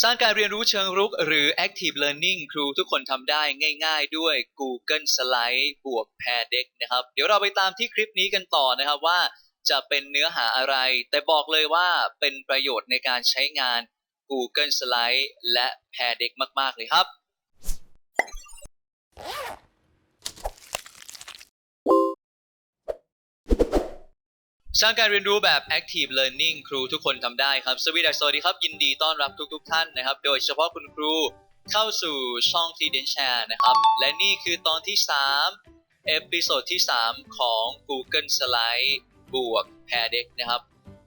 สร้างการเรียนรู้เชิงรุกหรือ active learning ครูทุกคนทำได้ง่ายๆด้วย Google Slide บวก Pair Deck นะครับ เดี๋ยวเราไปตามที่คลิปนี้กันต่อนะครับว่าจะเป็นเนื้อหาอะไร แต่บอกเลยว่าเป็นประโยชน์ในการใช้งาน Google Slide และ Pair Deck มากๆเลยครับ สร้างการเรียนรู้แบบ active learning ครูทุกคนทำได้ครับสวีดัสสวัสดีครับ ยินดีต้อนรับทุกๆทท่านนะครับ โดยเฉพาะคุณครูเข้าสู่ช่องทีเดนแชร์นะครับ และนี่คือตอนที่ 3 เอพิโซดที่ 3 ของ Google Slide บวก Pair Deck นะครับ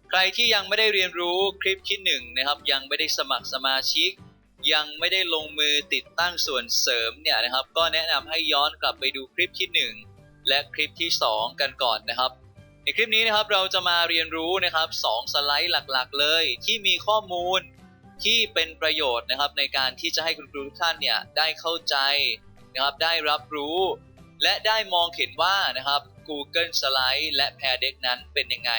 ใครที่ยังไม่ได้เรียนรู้คลิปที่1นะครับ ยังไม่ได้สมัครสมาชิก ยังไม่ได้ลงมือติดตั้งส่วนเสริมเนี่ยนะครับ ก็แนะนำให้ย้อนกลับไปดูคลิปที่ 1 และคลิปที่ 2 กันก่อนนะครับ ในคลิปนี้นะครับเราจะมาเรียนรู้นะครับ2สไลด์หลักๆ เลย ที่มีข้อมูลที่เป็นประโยชน์นะครับ ในการที่จะให้คุณครูทุกท่านเนี่ยได้เข้าใจนะครับได้รับรู้ และได้มองเห็นว่านะครับ Google Slide และ p a Deck นั้นเป็นยังไง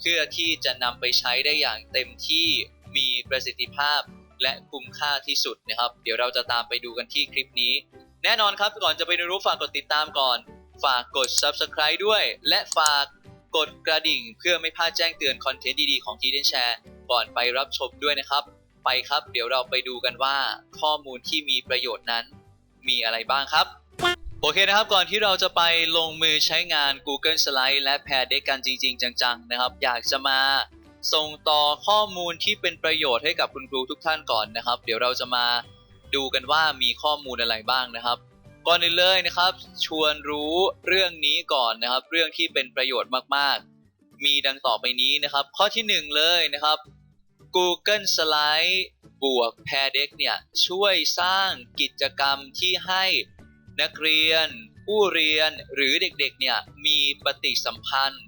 เพื่อที่จะนำไปใช้ได้อย่างเต็มที่มีประสิทธิภาพและคุ้มค่าที่สุดนะครับ เดี๋ยวเราจะตามไปดูกันที่คลิปนี้ แน่นอนครับก่อนจะไปรู้ฝากกดติดตามก่อน ฝากกด Subscribe ด้วย และฝาก กดกระดิ่งเพื่อไม่พลาดแจ้งเตือนคอนเทนต์ดีๆของทีเดนแชร์ก่อนไปรับชมด้วยนะครับ ไปครับ เดี๋ยวเราไปดูกันว่าข้อมูลที่มีประโยชน์นั้น มีอะไรบ้างครับ โอเคนะครับ ก่อนที่เราจะไปลงมือใช้งาน Google Slide และ Pair Deck กันจริง ๆ จัง ๆ นะครับ อยากจะมาส่งต่อข้อมูลที่เป็นประโยชน์ให้กับคุณครูทุกท่านก่อนนะครับ เดี๋ยวเราจะมาดูกันว่ามีข้อมูลอะไรบ้างนะครับ ก่อนอื่นเลยนะครับ ชวนรู้เรื่องนี้ก่อนนะครับ เรื่องที่เป็นประโยชน์มากๆ มีดังต่อไปนี้นะครับ ข้อที่ 1 เลยนะครับ Google Slide บวก Pair Deck เนี่ยช่วยสร้างกิจกรรมที่ให้นักเรียน ผู้เรียนหรือเด็กๆเนี่ยมีปฏิสัมพันธ์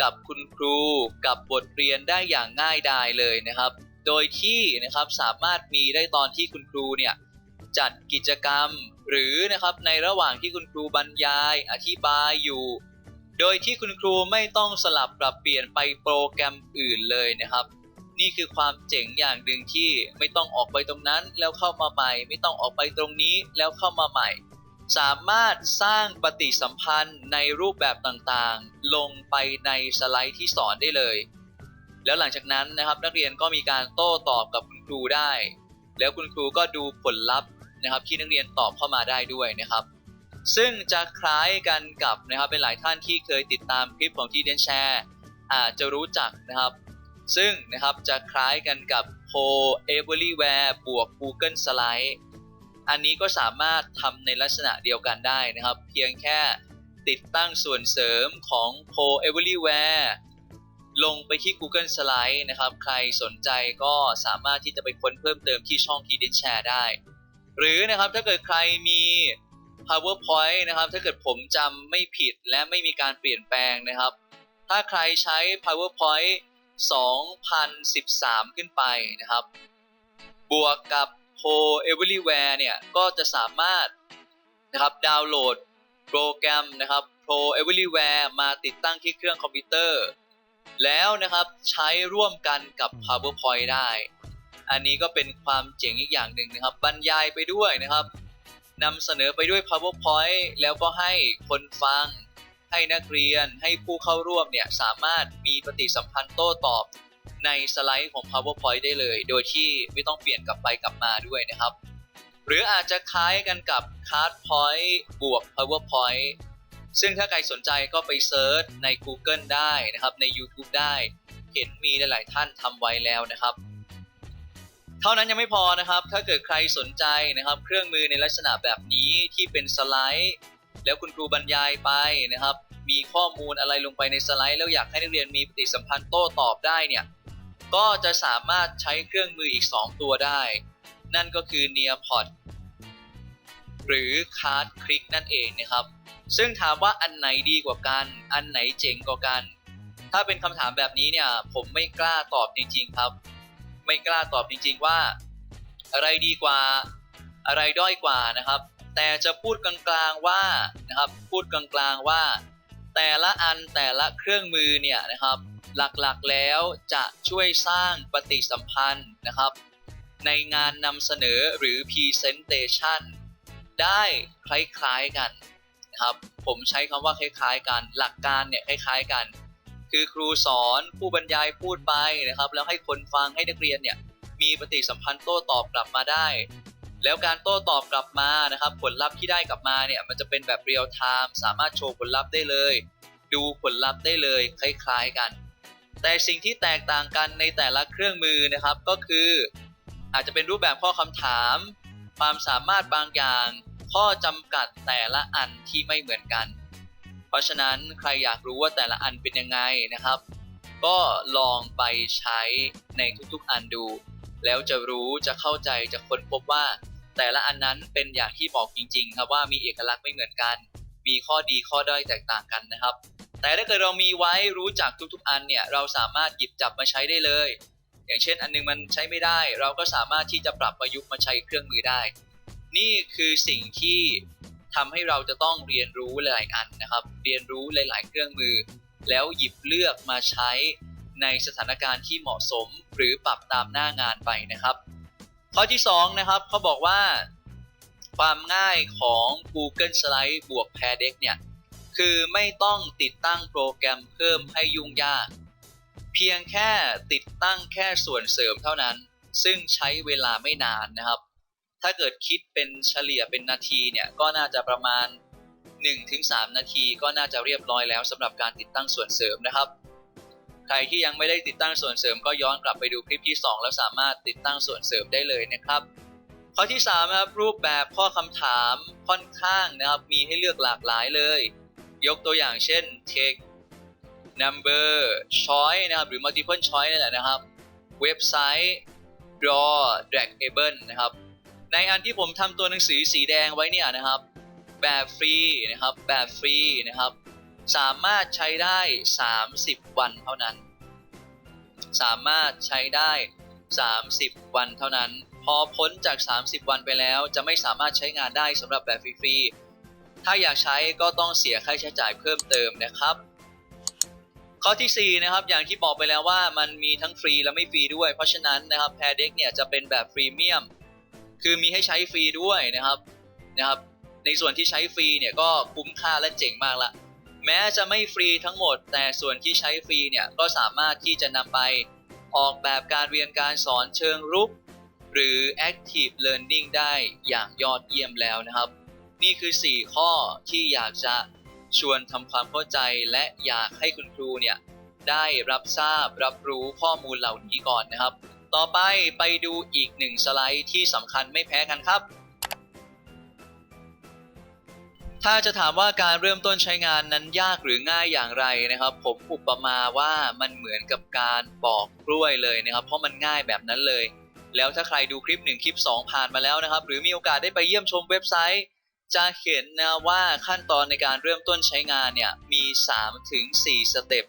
กับคุณครูกับบทเรียนได้อย่างง่ายดายเลยนะครับ โดยที่นะครับสามารถมีได้ตอนที่คุณครูเนี่ย จัดกิจกรรม หรือนะครับในระหว่างที่คุณครูบรรยายอธิบายอยู่ โดยที่คุณครูไม่ต้องสลับปรับเปลี่ยนไปโปรแกรมอื่นเลยนะครับ นี่คือความเจ๋งอย่างหนึ่งที่ไม่ต้องออกไปตรงนั้นแล้วเข้ามาใหม่ ไม่ต้องออกไปตรงนี้แล้วเข้ามาใหม่ สามารถสร้างปฏิสัมพันธ์ในรูปแบบต่างๆ ลงไปในสไลด์ที่สอนได้เลยแล้วหลังจากนั้นนะครับนักเรียนก็มีการโต้ตอบกับคุณครูได้ แล้วคุณครูก็ดูผลลัพธ์ นะครับที่นักเรียนตอบเข้ามาได้ด้วยนะครับ ซึ่งจะคล้ายกันกับนะครับเป็นหลายท่านที่เคยติดตามคลิปของที่เดนแชร์อาจจะรู้จักนะครับ ซึ่งนะครับจะคล้ายกันกับ p o Everywhere บวก Google Slide อันนี้ก็สามารถทำในลักษณะเดียวกันได้นะครับ เพียงแค่ติดตั้งส่วนเสริมของ p o Everywhere ลงไปที่ Google Slide นะครับ ใครสนใจก็สามารถที่จะไปค้นเพิ่มเติมที่ช่องทีเดนแชร์ได้ หรือนะครับถ้าเกิดใครมี PowerPoint นะครับ ถ้าเกิดผมจำไม่ผิดและไม่มีการเปลี่ยนแปลงนะครับ ถ้าใครใช้ PowerPoint 2013 ขึ้นไปนะครับ บวกกับ Pro Everywhere เนี่ย ก็จะสามารถนะครับดาวน์โหลดโปรแกรมนะครับ Pro Everywhere มาติดตั้งที่เครื่องคอมพิวเตอร์ แล้วนะครับใช้ร่วมกันกับ PowerPoint ได้ อันนี้ก็เป็นความเจ๋งอีกอย่างหนึ่งนะครับ บรรยายไปด้วยนะครับนำเสนอไปด้วย PowerPoint แล้วก็ให้คนฟัง ให้นักเรียน ให้ผู้เข้าร่วมเนี่ยสามารถมีปฏิสัมพันธ์โต้ตอบในสไลด์ของ PowerPoint ได้เลย โดยที่ไม่ต้องเปลี่ยนกลับไปกลับมาด้วยนะครับ หรืออาจจะคล้ายกันกับ Cardpoint บวก PowerPoint ซึ่งถ้าใครสนใจก็ไปเซิร์ชใน Google ได้นะครับ ใน YouTube ได้ เห็นมีหลาย ๆ ท่านทำไว้แล้วนะครับ เท่านั้นยังไม่พอนะครับ ถ้าเกิดใครสนใจนะครับ เครื่องมือในลักษณะแบบนี้ที่เป็นสไลด์ แล้วคุณครูบรรยายไปนะครับ มีข้อมูลอะไรลงไปในสไลด์ แล้วอยากให้นักเรียนมีปฏิสัมพันธ์โต้ตอบได้เนี่ย ก็จะสามารถใช้เครื่องมืออีก 2 ตัวได้ นั่นก็คือ Nearpod หรือ Card Click นั่นเองนะครับ ซึ่งถามว่าอันไหนดีกว่ากัน อันไหนเจ๋งกว่ากัน ถ้าเป็นคำถามแบบนี้เนี่ย ผมไม่กล้าตอบจริงๆครับ ไม่กล้าตอบจริงๆว่า อะไรดีกว่าอะไรด้อยกว่านะครับ แต่จะพูดกลางๆว่านะครับ พูดกลางๆว่า แต่ละอันแต่ละเครื่องมือเนี่ยนะครับ หลักๆแล้วจะช่วยสร้างปฏิสัมพันธ์นะครับ ในงานนำเสนอหรือ Presentation ได้คล้ายๆกันนะครับ ผมใช้คำว่าคล้ายๆกัน หลักการเนี่ยคล้ายๆกัน คือครูสอนผู้บรรยายพูดไปนะครับ แล้วให้คนฟังให้นักเรียนเนี่ยมีปฏิสัมพันธ์โต้ตอบกลับมาได้ แล้วการโต้ตอบกลับมานะครับ ผลลัพธ์ที่ได้กลับมาเนี่ยมันจะเป็นแบบเรียลไทม์สามารถโชว์ผลลัพธ์ได้เลย ดูผลลัพธ์ได้เลยคล้ายๆกัน แต่สิ่งที่แตกต่างกันในแต่ละเครื่องมือนะครับก็คือ อาจจะเป็นรูปแบบข้อคำถาม ความสามารถบางอย่าง ข้อจำกัดแต่ละอันที่ไม่เหมือนกัน ราะฉะนั้นใครอยากรู้ว่าแต่ละอันเป็นยังไงนะครับ ก็ลองไปใช้ในทุกๆอันดู แล้วจะรู้จะเข้าใจจะค้นพบว่า แต่ละอันนั้นเป็นอย่างที่บอกจริง ๆ ครับว่ามีเอกลักษณ์ไม่เหมือนกัน มีข้อดีข้อด้อยแตกต่างกันนะครับ แต่ถ้าเกิดเรามีไว้รู้จักทุกๆ อันเนี่ยเราสามารถหยิบจับมาใช้ได้เลย อย่างเช่น อันนึงมันใช้ไม่ได้ เราก็สามารถที่จะปรับประยุกต์มาใช้เครื่องมือได้ นี่คือสิ่งที่ ทำให้เราจะต้องเรียนรู้หลายอันนะครับ เรียนรู้หลาย ๆ เครื่องมือ แล้วหยิบเลือกมาใช้ในสถานการณ์ที่เหมาะสมหรือปรับตามหน้างานไปนะครับ ข้อที่2นะครับเขาบอกว่า ความง่ายของ Google Slide บวก Pair Deck เนี่ยคือไม่ต้องติดตั้งโปรแกรมเพิ่มให้ยุ่งยาก เพียงแค่ติดตั้งแค่ส่วนเสริมเท่านั้น ซึ่งใช้เวลาไม่นานนะครับ ถ้าเกิดคิดเป็นเฉลี่ยเป็นนาทีเนี่ยก็น่าจะประมาณ 1-3 นาทีก็น่าจะเรียบร้อยแล้วสำหรับการติดตั้งส่วนเสริมนะครับ ใครที่ยังไม่ได้ติดตั้งส่วนเสริมก็ย้อนกลับไปดูคลิปที่ 2 แล้วสามารถติดตั้งส่วนเสริมได้เลยนะครับ ข้อที่3นะครับรูปแบบข้อคำถามค่อนข้างนะครับมีให้เลือกหลากหลายเลย ยกตัวอย่างเช่น take number choice นะครับหรือ multiple choice นี่แหละนะครับ เว็บไซต์ draw dragable นะครับ ในอันที่ผมทำตัวหนังสือสีแดงไว้เนี่ยนะครับ แบบฟรีนะครับ แบบฟรีนะครับ สามารถใช้ได้ 30 วันเท่านั้น สามารถใช้ได้ 30 วันเท่านั้น พอพ้นจาก 30 วันไปแล้วจะไม่สามารถใช้งานได้สำหรับแบบฟรีๆถ้าอยากใช้ก็ต้องเสียค่าใช้จ่ายเพิ่มเติมนะครับข้อที่4นะครับอย่างที่บอกไปแล้วว่ามันมีทั้งฟรีและไม่ฟรีด้วย เพราะฉะนั้นนะครับ p a i r d e c k เนี่ยจะเป็นแบบฟรีเมียม คือมีให้ใช้ฟรีด้วยนะครับนะครับ ในส่วนที่ใช้ฟรีเนี่ยก็คุ้มค่าและเจ๋งมากละ แม้จะไม่ฟรีทั้งหมด แต่ส่วนที่ใช้ฟรีเนี่ยก็สามารถที่จะนำไปออกแบบการเรียนการสอนเชิงรุก หรือ active learning ได้อย่างยอดเยี่ยมแล้วนะครับ นี่คือ 4 ข้อที่อยากจะชวนทำความเข้าใจและอยากให้คุณครูเนี่ยได้รับทราบรับรู้ข้อมูลเหล่านี้ก่อนนะครับ ต่อไปไปดูอีกหนึ่งสไลด์ที่สำคัญไม่แพ้กันครับ ถ้าจะถามว่าการเริ่มต้นใช้งานนั้นยากหรือง่ายอย่างไรนะครับ ผมอุปมาว่ามันเหมือนกับการปอกกล้วยเลยนะครับ เพราะมันง่ายแบบนั้นเลย แล้วถ้าใครดูคลิป 1 คลิป 2 ผ่านมาแล้วนะครับ หรือมีโอกาสได้ไปเยี่ยมชมเว็บไซต์ จะเห็นนะว่าขั้นตอนในการเริ่มต้นใช้งานเนี่ยมี 3-4 สเต็ป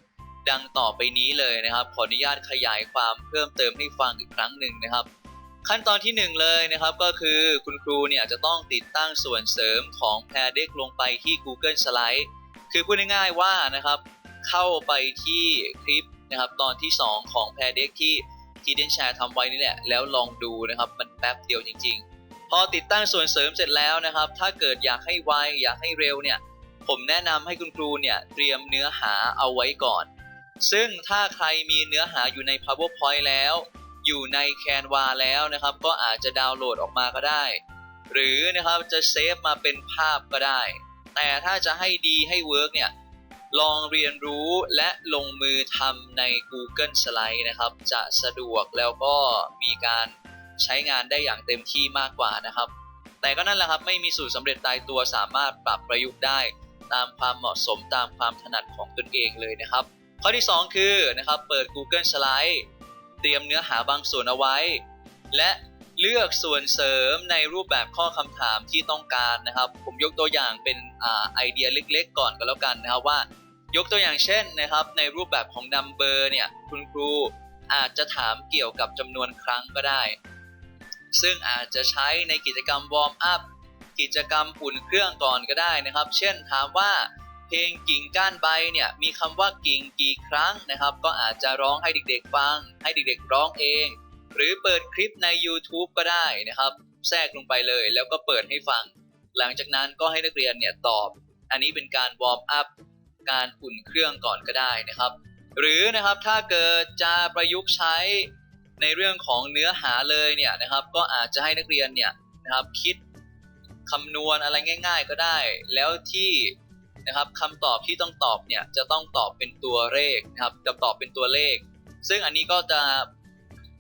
ดังต่อไปนี้เลยนะครับ ขออนุญาตขยายความเพิ่มเติมให้ฟังอีกครั้งหนึ่งนะครับ ขั้นตอนที่ 1 เลยนะครับก็คือคุณครูเนี่ยจะต้องติดตั้งส่วนเสริมของ p a i r d e c k ลงไปที่ Google Slide คือพูดง่ายๆว่านะครับ เข้าไปที่คลิปนะครับตอนที่ 2 ของ p a i r d e c k ที่ที่เดนแชร์ทำไว้นี่แหละ แล้วลองดูนะครับมันแป๊บเดียวจริง ๆ พอติดตั้งส่วนเสริมเสร็จแล้วนะครับ ถ้าเกิดอยากให้ไวอยากให้เร็วเนี่ยผมแนะนำให้คุณครูเนี่ยเตรียมเนื้อหาเอาไว้ก่อน ซึ่งถ้าใครมีเนื้อหาอยู่ใน PowerPoint แล้ว อยู่ใน Canva แล้วนะครับ ก็อาจจะดาวน์โหลดออกมาก็ได้ หรือนะครับจะเซฟมาเป็นภาพก็ได้ แต่ถ้าจะให้ดีให้เวิร์กเนี่ย ลองเรียนรู้และลงมือทำใน Google Slide นะครับ จะสะดวกแล้วก็มีการใช้งานได้อย่างเต็มที่มากกว่านะครับ แต่ก็นั่นแหละครับไม่มีสูตรสำเร็จตายตัวสามารถปรับประยุกต์ได้ ตามความเหมาะสมตามความถนัดของตนเองเลยนะครับ ข้อที่ 2 คือนะครับเปิด Google Slide เตรียมเนื้อหาบางส่วนเอาไว้ และเลือกส่วนเสริมในรูปแบบข้อคำถามที่ต้องการนะครับ ผมยกตัวอย่างเป็นอไอเดียเล็ก ๆ ก่อนก็แล้วกันนะครับว่า ยกตัวอย่างเช่นนะครับ ในรูปแบบของ number เนี่ยคุณครูอาจจะถามเกี่ยวกับจำนวนครั้งก็ได้ ซึ่งอาจจะใช้ในกิจกรรมวอร์มอัพกิจกรรมอุ่นเครื่องก่อนก็ได้นะครับ เช่นถามว่า เพลงกิ่งก้านใบเนี่ยมีคำว่ากิ่งกี่ครั้งนะครับ ก็อาจจะร้องให้เด็กๆฟัง ให้เด็กๆร้องเอง หรือเปิดคลิปใน YouTube ก็ได้นะครับ แทรกลงไปเลยแล้วก็เปิดให้ฟัง หลังจากนั้นก็ให้นักเรียนเนี่ยตอบ อันนี้เป็นการวอร์มอัพการอุ่นเครื่องก่อนก็ได้นะครับ หรือนะครับถ้าเกิดจะประยุกต์ใช้ในเรื่องของเนื้อหาเลยเนี่ยนะครับ ก็อาจจะให้นักเรียนเนี่ยนะครับคิดคำนวณอะไรง่าย ๆ ก็ได้ แล้วที่ นะครับคำตอบที่ต้องตอบเนี่ยจะต้องตอบเป็นตัวเลขนะครับจะตอบเป็นตัวเลข ซึ่งอันนี้ก็จะ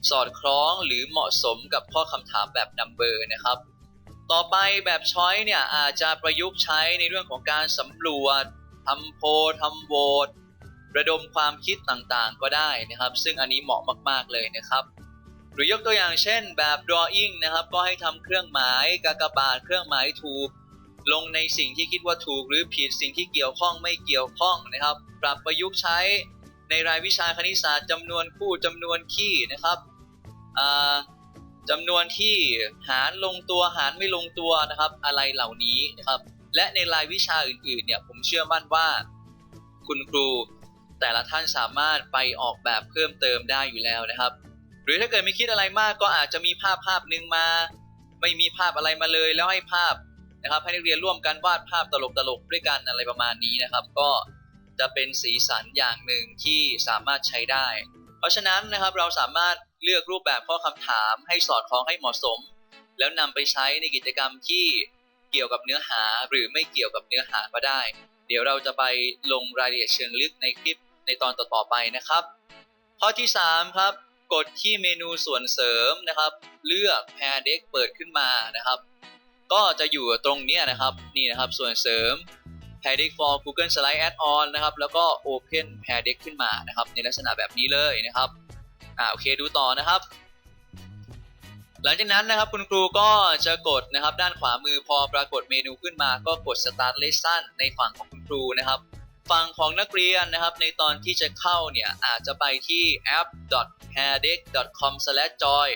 สอดคล้องหรือเหมาะสมกับข้อคำถามแบบ number นะครับ ต่อไปแบบช้อยเนี่ยอาจจะประยุกต์ใช้ในเรื่องของการสำรวจทำโพลทำโหวตระดมความคิดต่างๆ ก็ได้นะครับ ซึ่งอันนี้เหมาะมากๆเลยนะครับ หรือยกตัวอย่างเช่นแบบ drawing นะครับ ก็ให้ทำเครื่องหมายกากบาทเครื่องหมายถูก ลงในสิ่งที่คิดว่าถูกหรือผิดสิ่งที่เกี่ยวข้องไม่เกี่ยวข้องนะครับ ปรับประยุกต์ใช้ในรายวิชาคณิตศาสตร์จำนวนคู่จำนวนคี่นะครับจำนวนที่หารลงตัวหารไม่ลงตัวนะครับ อะไรเหล่านี้นะครับ และในรายวิชาอื่นๆเนี่ยผมเชื่อมั่นว่า คุณครูแต่ละท่านสามารถไปออกแบบเพิ่มเติมได้อยู่แล้วนะครับ หรือถ้าเกิดไม่คิดอะไรมากก็อาจจะมีภาพภาพหนึ่งมา ไม่มีภาพอะไรมาเลยแล้วให้ภาพ นะครับให้นักเรียนร่วมกันวาดภาพตลกๆด้วยกันอะไรประมาณนี้นะครับ ก็จะเป็นสีสันอย่างหนึ่งที่สามารถใช้ได้ เพราะฉะนั้นนะครับเราสามารถเลือกรูปแบบข้อคำถามให้สอดคล้องให้เหมาะสม แล้วนำไปใช้ในกิจกรรมที่เกี่ยวกับเนื้อหาหรือไม่เกี่ยวกับเนื้อหาก็ได้ เดี๋ยวเราจะไปลงรายละเอียดเชิงลึกในคลิปในตอนต่อๆไปนะครับ ข้อที่ 3 ครับ กดที่เมนูส่วนเสริมนะครับ เลือก Pair Deck เปิดขึ้นมานะครับ ก็จะอยู่ตรงนี้นะครับนี่นะครับส่วนเสริม Pair Deck for Google Slide Add-on นะครับแล้วก็ Open Pair Deck ขึ้นมานะครับในลักษณะแบบนี้เลยนะครับอ่าโอเคดูต่อนะครับ หลังจากนั้นนะครับคุณครูก็จะกดนะครับด้านขวามือพอปรากฏเมนูขึ้นมา ก็กด Start Lesson ในฝั่งของคุณครูนะครับฝั่งของนักเรียนนะครับในตอนที่จะเข้าเนี่ยอาจจะไปที่ app.hairdeck.com/joy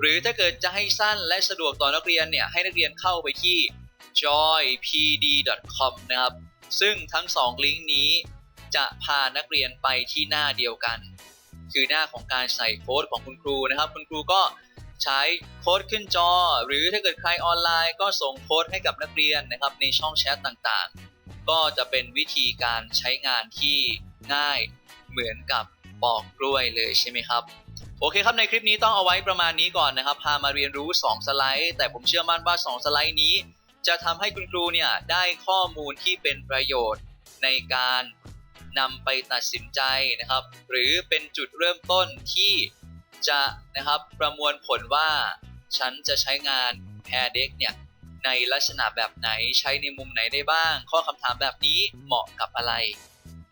หรือถ้าเกิดจะให้สั้นและสะดวกต่อนักเรียนเนี่ยให้นักเรียนเข้าไปที่ joypd.com นะครับ ซึ่งทั้งสองลิงก์นี้จะพานักเรียนไปที่หน้าเดียวกัน คือหน้าของการใส่โค้ดของคุณครูนะครับ คุณครูก็ใช้โค้ดขึ้นจอ หรือถ้าเกิดใครออนไลน์ก็ส่งโค้ดให้กับนักเรียนนะครับในช่องแชทต่างๆ ก็จะเป็นวิธีการใช้งานที่ง่ายเหมือนกับปอกกล้วยเลยใช่ไหมครับ โอเคครับในคลิปนี้ต้องเอาไว้ประมาณนี้ก่อนนะครับ พามาเรียนรู้ 2 สไลด์ แต่ผมเชื่อมั่นว่า 2 สไลด์นี้ จะทำให้คุณครูเนี่ยได้ข้อมูลที่เป็นประโยชน์ในการนำไปตัดสินใจนะครับ หรือเป็นจุดเริ่มต้นที่จะนะครับประมวลผลว่า ฉันจะใช้งาน Pair Deck เนี่ยในลักษณะแบบไหนใช้ในมุมไหนได้บ้าง ข้อคำถามแบบนี้เหมาะกับอะไร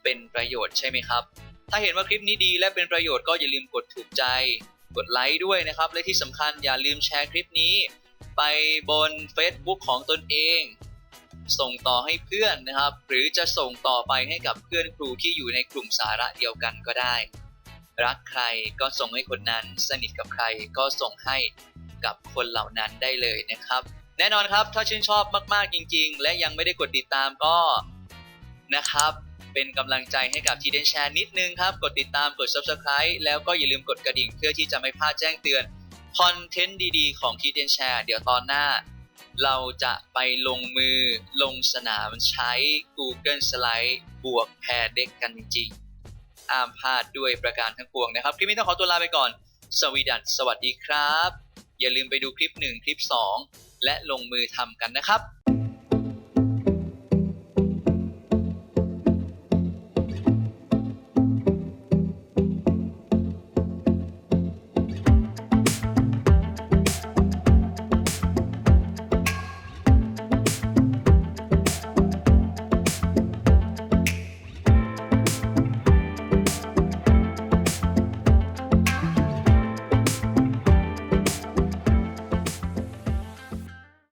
เป็นประโยชน์ใช่ไหมครับ ถ้าเห็นว่าคลิปนี้ดีและเป็นประโยชน์ก็อย่าลืมกดถูกใจ กดไลค์ด้วยนะครับ และที่สำคัญอย่าลืมแชร์คลิปนี้ ไปบน Facebook ของตนเอง ส่งต่อให้เพื่อนนะครับ หรือจะส่งต่อไปให้กับเพื่อนครูที่อยู่ในกลุ่มสาระเดียวกันก็ได้ รักใครก็ส่งให้คนนั้น สนิทกับใครก็ส่งให้กับคนเหล่านั้นได้เลยนะครับ แน่นอนครับถ้าชื่นชอบมากๆจริง ๆ และยังไม่ได้กดติดตามก็นะครับ เป็นกำลังใจให้กับทีเดนแชร์นิดนึงครับ กดติดตามกด Subscribe แล้วก็อย่าลืมกดกระดิ่งเพื่อที่จะไม่พลาดแจ้งเตือนคอนเทนต์ดีๆ ของทีเดนแชร์เดี๋ยวตอนหน้า เราจะไปลงมือลงสนามใช้ Google Slide บวกแพรเด็กกันจริงๆอ้ามพลาดด้วยประการทั้งปวงนะครับ คลิปนี้ต้องขอตัวลาไปก่อน สวีดัสสวัสดีครับ อย่าลืมไปดูคลิป 1 คลิป 2 และลงมือทำกันนะครับ